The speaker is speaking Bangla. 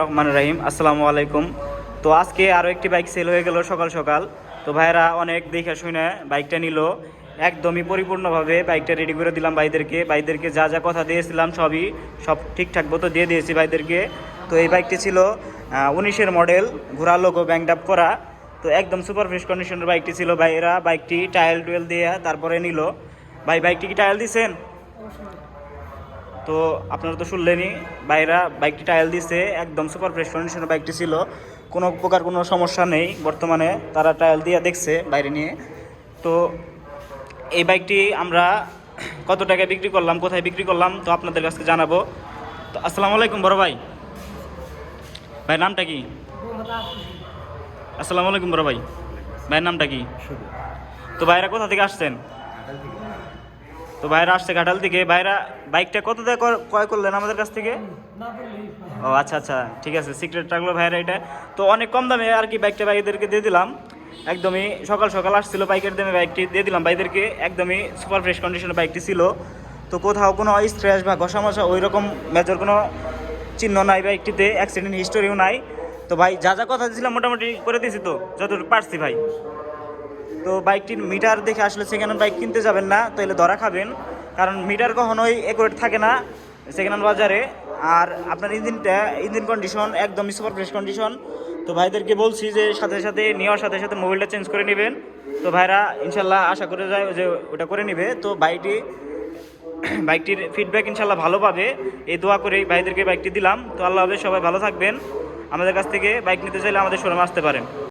রহমান রাহিম। আসসালামু আলাইকুম। তো আজকে আরও একটি বাইক সেল হয়ে গেল সকাল সকাল। তো ভাইরা অনেক দেখে শুনে বাইকটা নিল। একদমই পরিপূর্ণভাবে বাইকটা রেডি করে দিলাম ভাইদেরকে। ভাইদেরকে যা যা কথা দিয়েছিলাম সবই সব ঠিকঠাক মতো দিয়ে দিয়েছি ভাইদেরকে। তো এই বাইকটি ছিল উনিশের মডেল ঘোরা লোগো ব্যাংক আপ করা। তো একদম সুপার ফ্রেশ কন্ডিশনের বাইকটি ছিল ভাইয়েরা। বাইকটি টায়াল টুয়েল দিয়ে তারপরে নিল। ভাই বাইকটি কি টায়াল দিছেন? তো আপনারা তো শুনলেনই বাইরা বাইকটি টায়াল দিছে একদম সুপার ফ্রেশ কন্ডিশনের বাইকটি ছিল। কোনো প্রকার কোনো সমস্যা নেই বর্তমানে তারা টায়াল দিয়ে দেখছে বাইরে নিয়ে। তো এই বাইকটি আমরা কত টাকায় বিক্রি করলাম কোথায় বিক্রি করলাম তো আপনাদের কাছে জানাব। তো আসসালামু আলাইকুম বড় ভাই। ভাই নামটা কি? আসসালামু আলাইকুম বড় ভাই। ভাইয়ের নামটা কি? তো ভাইরা কোথা থেকে আসছেন? তো ভাইরা আসছে ঘাটাল থেকে। ভাইরা, বাইকটা কত দিয়ে কর- ক্রয় করলেন আমাদের কাছ থেকে? ও আচ্ছা আচ্ছা ঠিক আছে সিক্রেট রাখল ভাইরা এটা। তো অনেক কম দামে আর কি বাইকটা ভাইদেরকে দিয়ে দিলাম। একদমই সকাল সকাল আসছিল বাইকের দামে বাইকটি দিয়ে দিলাম। ভাইদেরকে একদমই সুপার ফ্রেশ কন্ডিশনের বাইকটি ছিল। তো কোথাও কোনো স্ক্র্যাচ বা ঘষা মশা ওই রকম মেজর কোনো চিহ্ন নাই বাইকটিতে অ্যাক্সিডেন্ট হিস্টোরিও নাই। তো ভাই, যা যা কথা দিয়েছিলাম মোটামুটি করে দিয়েছি তো, যতটুকু পারছি ভাই। তো বাইকটির মিটার দেখে আসলে সেকেন্ড হ্যান্ড বাইক কিনতে যাবেন না তাহলে ধরা খাবেন। কারণ মিটার কখনোই একুরেট থাকে না সেকেন্ড হ্যান্ড বাজারে। আর আপনার ইঞ্জিনটা, ইঞ্জিন কন্ডিশন একদম সুপার ফ্রেশ কন্ডিশন তো ভাইদেরকে বলছি যে সাথে সাথে নেওয়ার সাথে সাথে মোবাইলটা চেঞ্জ করে নেবেন। তো ভাইরা ইনশাল্লাহ আশা করে যায় যে ওটা করে নেবে। তো বাইকটি, বাইকটির ফিডব্যাক ইনশাল্লাহ ভালো পাবে। এই দোয়া করেই ভাইদেরকে বাইকটি দিলাম। তো আল্লাহ সবাই ভালো থাকবেন। আমাদের কাছ থেকে বাইক নিতে চাইলে আমাদের শোরুমে আসতে পারেন।